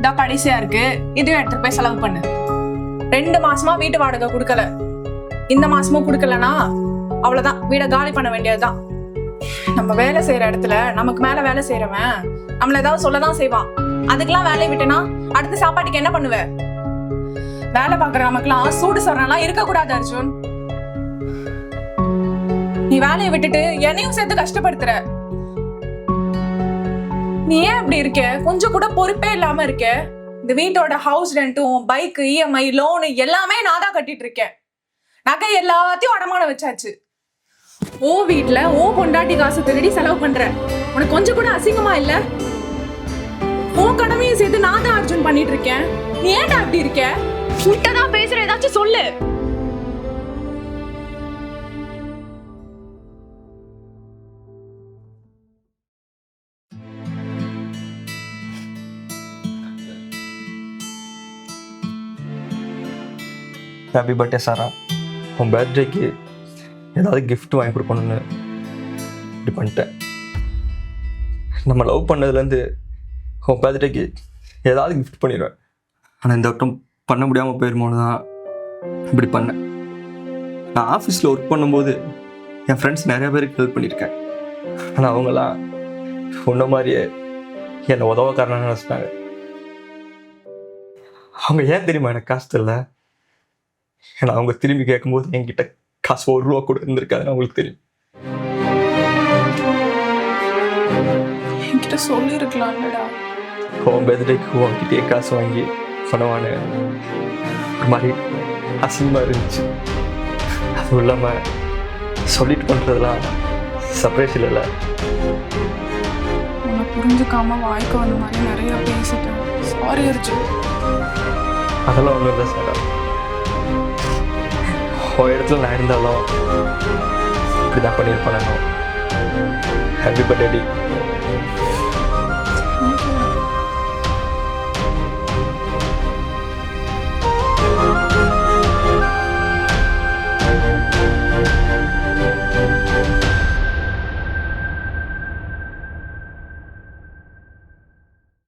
இதா கடைசியா இருக்கு. இதையும் எடுத்துட்டு போய் செலவு பண்ணு. ரெண்டு மாசமா வீட்டு வாடகை கொடுக்கல. இந்த மாசமும் கொடுக்கலனா அவ்வளவுதான். வீடை காலி பண்ண வேண்டியதுதான். நம்ம வேலை செய்யற இடத்துல நமக்கு மேல வேலை செய்யறவன் நம்மள ஏதாவது சொல்லதான் செய்வான். அதுக்கெல்லாம் வேலையை விட்டனா அடுத்த சாப்பாட்டுக்கு என்ன பண்ணுவ? வேலை பாக்குற நமக்குலாம் சூடு சொரணெல்லாம் இருக்க கூடாது அர்ஜுன். நீ வேலையை விட்டுட்டு என்னையும் சேர்த்து கஷ்டப்படுத்துற. நீ ஏன் அப்படி இருக்க? கொஞ்சம் கூட பொறுப்பே இல்லாம இருக்க. இந்த வீட்டோட ஹவுஸ் ரெண்ட்டும் பைக் இஎம்ஐ லோனு எல்லாமே நான் தான் கட்டிட்டு இருக்கேன். நகை எல்லாத்தையும் அடமானம் வச்சாச்சு. ஓ வீட்டுல ஓ கொண்டாட்டி காசு திருடி செலவு பண்ற. உனக்கு கொஞ்சம் கூட அசிங்கமா இல்ல? உன் கடமையும் சேர்த்து நான் தான் அர்ஜுன் பண்ணிட்டு இருக்கேன். நீ ஏன்டா அப்படி இருக்க? உன்கிட்ட பேசுற ஏதாச்சும் சொல்லு. ஹாப்பி பர்த்டே சாரா உன் பர்த்டேக்கு ஏதாவது கிஃப்ட் வாங்கி கொடுக்கணும்னு இப்படி பண்ணிட்டேன். நம்ம லவ் பண்ணதுலேருந்து உன் பர்த்டேக்கு ஏதாவது கிஃப்ட் பண்ணிடுவேன். ஆனால் இந்த வட்டம் பண்ண முடியாமல் போயிருமோன்னு தான் இப்படி பண்ணேன். நான் ஆஃபீஸில் ஒர்க் பண்ணும்போது என் ஃப்ரெண்ட்ஸ் நிறைய பேருக்கு ஹெல்ப் பண்ணியிருக்கேன். ஆனால் அவங்களாம் உன்ன மாதிரியே என்னை உதவக்காரன்னு நினச்சிட்டாங்க. அவங்க ஏன் தெரியுமா எனக்கு காசு தெரில? ஏன்னா அவங்க திரும்பி கேட்கும்போது என்கிட்ட காசு ஒரு ரூபா கூட இருந்திருக்காதுன்னு அவங்களுக்கு தெரியும். என்கிட்ட சொல்லி இருக்கலாம்லடா உன் பர்த்டேக்கு உன்கிட்டயே காசு வாங்கி பண்ணுவான்னு ஒரு மாதிரி அசிங்கமாக இருந்துச்சு. அதுவும் இல்லாமல் சொல்லிட்டு பண்ணுறதுலாம் சர்ப்ரைஸ் இல்லைல்ல. உன்னை புரிஞ்சுக்காம வாய்க்கு வந்த மாதிரி நிறைய பேசிட்டேன். சாரி அதெல்லாம் ஒன்றும் இல்லை சார். உன் இடத்துல நான் இருந்தாலும் இப்படி தான் பண்ணியிருப்பேன்? நான் ஹாப்பி பர்த்டே